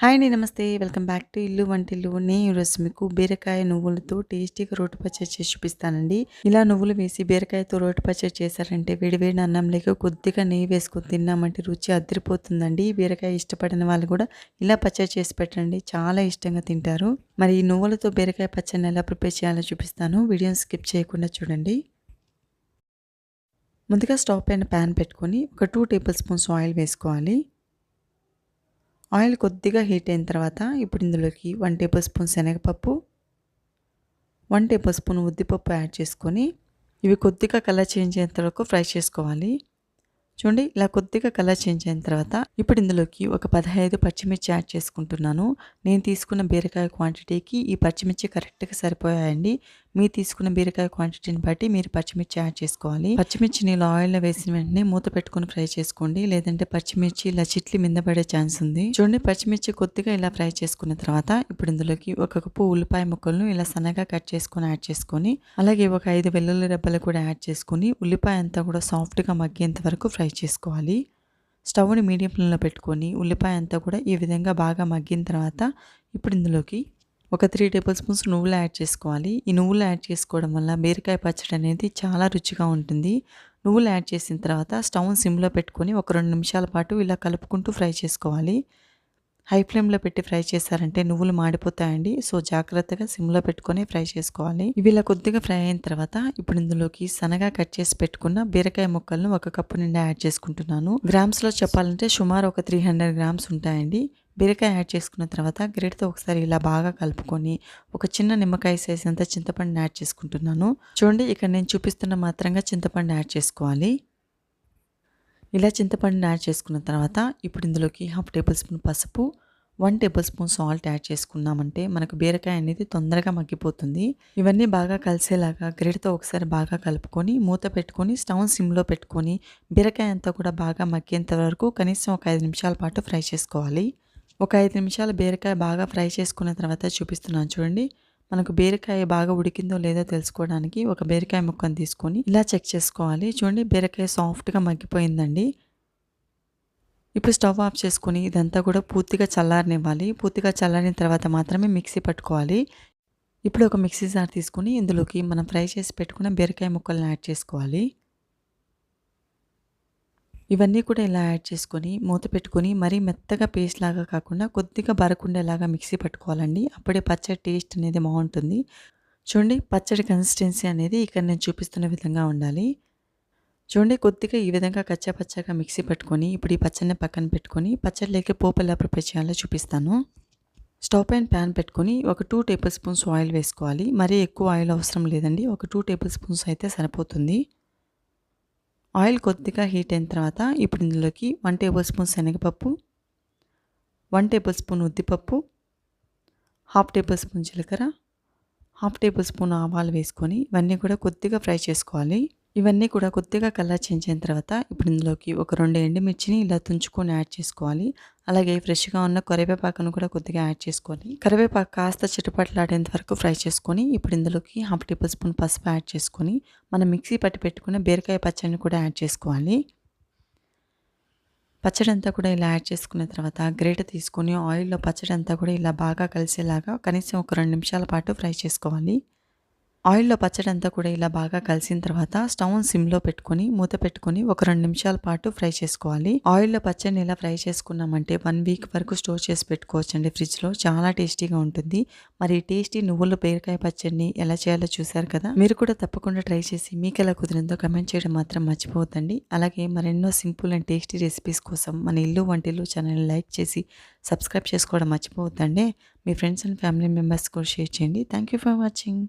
Hi అండి నమస్తే. Welcome back to ఇల్లు వంటిల్లు నేను ఈరోజు మీకు బీరకాయ నువ్వులతో టేస్టీగా రోటి పచ్చడి చేసి చూపిస్తానండి. ఇలా నువ్వులు వేసి బీరకాయతో రోటి పచ్చడి చేశారంటే వేడివేడి అన్నం లేక కొద్దిగా నెయ్యి వేసుకొని తిన్నామంటే రుచి అదిరిపోతుందండి. బీరకాయ ఇష్టపడిన వాళ్ళు కూడా ఇలా పచ్చడి చేసి పెట్టండి. చాలా ఇష్టంగా తింటారు. మరి ఈ నువ్వులతో బీరకాయ పచ్చడిని ఎలా ప్రిపేర్ చేయాలో చూపిస్తాను. వీడియోని స్కిప్ చేయకుండా చూడండి. ముందుగా స్టవ్ పైన ప్యాన్ పెట్టుకొని ఒక టూ టేబుల్ స్పూన్స్ ఆయిల్ వేసుకోవాలి. ఆయిల్ కొద్దిగా హీట్ అయిన తర్వాత ఇప్పుడు ఇందులోకి వన్ టేబుల్ స్పూన్ శనగపప్పు వన్ టేబుల్ స్పూన్ ఉద్దిపప్పు యాడ్ చేసుకొని ఇవి కొద్దిగా కలర్ చేంజ్ అయ్యేంత వరకు ఫ్రై చేసుకోవాలి. చూడండి ఇలా కొద్దిగా కలర్ చేంజ్ అయిన తర్వాత ఇప్పుడు ఇందులోకి ఒక పదహైదు పచ్చిమిర్చి యాడ్ చేసుకుంటున్నాను. నేను తీసుకున్న బీరకాయ క్వాంటిటీకి ఈ పచ్చిమిర్చి కరెక్ట్గా సరిపోయాయండి. మీరు తీసుకున్న బీరకాయ క్వాంటిటీని బట్టి మీరు పచ్చిమిర్చి యాడ్ చేసుకోవాలి. పచ్చిమిర్చి నీళ్ళు ఆయిల్లో వేసిన వెంటనే మూత పెట్టుకుని ఫ్రై చేసుకోండి. లేదంటే పచ్చిమిర్చి ఇలా చిట్లి మింద పడే ఛాన్స్ ఉంది. చూడండి పచ్చిమిర్చి కొద్దిగా ఇలా ఫ్రై చేసుకున్న తర్వాత ఇప్పుడు ఇందులోకి ఒక కప్పు ఉల్లిపాయ ముక్కలను ఇలా సన్నగా కట్ చేసుకొని యాడ్ చేసుకొని అలాగే ఒక ఐదు వెల్లుల్లి రెబ్బలు కూడా యాడ్ చేసుకొని ఉల్లిపాయ అంతా కూడా సాఫ్ట్గా మగ్గేంత వరకు ఫ్రై చేసుకోవాలి. స్టవ్ని మీడియం ఫ్లేమ్లో పెట్టుకొని ఉల్లిపాయ అంతా కూడా ఈ విధంగా బాగా మగ్గిన తర్వాత ఇప్పుడు ఇందులోకి ఒక త్రీ టేబుల్ స్పూన్స్ నువ్వులు యాడ్ చేసుకోవాలి. ఈ నువ్వులు యాడ్ చేసుకోవడం వల్ల బీరకాయ పచ్చడి అనేది చాలా రుచిగా ఉంటుంది. నువ్వులు యాడ్ చేసిన తర్వాత స్టవ్ సిమ్లో పెట్టుకొని ఒక రెండు నిమిషాల పాటు ఇలా కలుపుకుంటూ ఫ్రై చేసుకోవాలి. హై ఫ్లేమ్లో పెట్టి ఫ్రై చేశారంటే నువ్వులు మాడిపోతాయండి. సో జాగ్రత్తగా సిమ్లో పెట్టుకొని ఫ్రై చేసుకోవాలి. ఇవి ఇలా కొద్దిగా ఫ్రై అయిన తర్వాత ఇప్పుడు ఇందులోకి సన్నగా కట్ చేసి పెట్టుకున్న బీరకాయ ముక్కలను ఒక కప్పు నిండా యాడ్ చేసుకుంటున్నాను. గ్రామ్స్లో చెప్పాలంటే సుమారు ఒక త్రీ హండ్రెడ్ గ్రామ్స్ ఉంటాయండి. బీరకాయ యాడ్ చేసుకున్న తర్వాత గ్రేట్తో ఒకసారి ఇలా బాగా కలుపుకొని ఒక చిన్న నిమ్మకాయ సైజ్ అంతా చింతపండుని యాడ్ చేసుకుంటున్నాను. చూడండి ఇక్కడ నేను చూపిస్తున్న మాత్రంగా చింతపండు యాడ్ చేసుకోవాలి. ఇలా చింతపండుని యాడ్ చేసుకున్న తర్వాత ఇప్పుడు ఇందులోకి హాఫ్ టేబుల్ స్పూన్ పసుపు one tablespoon salt add చేసుకున్నామంటే మనకు బీరకాయ అనేది తొందరగా మగ్గిపోతుంది. ఇవన్నీ బాగా కలిసేలాగా గ్రేడ్తో ఒకసారి బాగా కలుపుకొని మూత పెట్టుకొని స్టవ్ సిమ్లో పెట్టుకొని బీరకాయ అంతా కూడా బాగా మగ్గేంత వరకు కనీసం ఒక ఐదు నిమిషాల పాటు ఫ్రై చేసుకోవాలి. ఒక ఐదు నిమిషాలు బీరకాయ బాగా ఫ్రై చేసుకున్న తర్వాత చూపిస్తున్నాను చూడండి. మనకు బీరకాయ బాగా ఉడికిందో లేదో తెలుసుకోవడానికి ఒక బీరకాయ ముక్కను తీసుకొని ఇలా చెక్ చేసుకోవాలి. చూడండి బీరకాయ సాఫ్ట్గా మగ్గిపోయిందండి. ఇప్పుడు స్టవ్ ఆఫ్ చేసుకొని ఇదంతా కూడా పూర్తిగా చల్లారనివ్వాలి. పూర్తిగా చల్లారిన తర్వాత మాత్రమే మిక్సీ పట్టుకోవాలి. ఇప్పుడు ఒక మిక్సీ జార్ తీసుకొని ఇందులోకి మనం ఫ్రై చేసి పెట్టుకున్న బీరకాయ ముక్కలను యాడ్ చేసుకోవాలి. ఇవన్నీ కూడా ఇలా యాడ్ చేసుకొని మూత పెట్టుకొని మరీ మెత్తగా పేస్ట్ లాగా కాకుండా కొద్దిగా బరకుండేలాగా మిక్సీ పట్టుకోవాలండి. అప్పుడే పచ్చడి టేస్ట్ అనేది బాగుంటుంది. చూడండి పచ్చడి కన్సిస్టెన్సీ అనేది ఇక్కడ నేను చూపిస్తున్న విధంగా ఉండాలి. చూడండి కొద్దిగా ఈ విధంగా కచ్చా పచ్చగా మిక్సీ పట్టుకొని ఇప్పుడు ఈ పచ్చడిని పక్కన పెట్టుకొని పచ్చడిలోకి పోపు ఎలా ప్రిపేర్ చేయాలో చూపిస్తాను. స్టవ్ పైన ప్యాన్ పెట్టుకొని ఒక టూ టేబుల్ స్పూన్స్ ఆయిల్ వేసుకోవాలి. మరీ ఎక్కువ ఆయిల్ అవసరం లేదండి. ఒక టూ టేబుల్ స్పూన్స్ అయితే సరిపోతుంది. ఆయిల్ కొద్దిగా హీట్ అయిన తర్వాత ఇప్పుడు ఇందులోకి వన్ టేబుల్ స్పూన్ శనగపప్పు వన్ టేబుల్ స్పూన్ ఉద్దిపప్పు హాఫ్ టేబుల్ స్పూన్ జీలకర్ర హాఫ్ టేబుల్ స్పూన్ ఆవాలు వేసుకొని ఇవన్నీ కూడా కొద్దిగా ఫ్రై చేసుకోవాలి. ఇవన్నీ కూడా కొద్దిగా కలర్ చేంజ్ అయిన తర్వాత ఇప్పుడు ఇందులోకి ఒక రెండు ఎండుమిర్చిని ఇలా తుంచుకొని యాడ్ చేసుకోవాలి. అలాగే ఫ్రెష్గా ఉన్న కరివేపాకును కూడా కొద్దిగా యాడ్ చేసుకోవాలి. కరివేపాకు కాస్త చిటపట్లాడేంత వరకు ఫ్రై చేసుకొని ఇప్పుడు ఇందులోకి హాఫ్ టేబుల్ స్పూన్ పసుపు యాడ్ చేసుకొని మనం మిక్సీ పట్టి పెట్టుకున్న బీరకాయ పచ్చడిని కూడా యాడ్ చేసుకోవాలి. పచ్చడి అంతా కూడా ఇలా యాడ్ చేసుకున్న తర్వాత గ్రేట తీసుకొని ఆయిల్లో పచ్చడి అంతా కూడా ఇలా బాగా కలిసేలాగా కనీసం ఒక రెండు నిమిషాల పాటు ఫ్రై చేసుకోవాలి. ఆయిల్లో పచ్చడి అంతా కూడా ఇలా బాగా కలిసిన తర్వాత స్టవ్ సిమ్లో పెట్టుకొని మూత పెట్టుకొని ఒక రెండు నిమిషాల పాటు ఫ్రై చేసుకోవాలి. ఆయిల్లో పచ్చడిని ఇలా ఫ్రై చేసుకున్నామంటే వన్ వీక్ వరకు స్టోర్ చేసి పెట్టుకోవచ్చండి ఫ్రిడ్జ్లో. చాలా టేస్టీగా ఉంటుంది. మరి టేస్టీ నువ్వుల బీరకాయ పచ్చడిని ఎలా చేయాలో చూసారు కదా? మీరు కూడా తప్పకుండా ట్రై చేసి మీకు ఎలా కుదిరిందో కమెంట్ చేయడం మాత్రం మర్చిపోవద్దండి. అలాగే మరెన్నో సింపుల్ అండ్ టేస్టీ రెసిపీస్ కోసం మన ఇల్లు వంటిల్లు ఛానల్ లైక్ చేసి సబ్స్క్రైబ్ చేసుకోవడం మర్చిపోవద్దండి. మీ ఫ్రెండ్స్ అండ్ ఫ్యామిలీ మెంబర్స్ కూడా షేర్ చేయండి. Thank you for watching.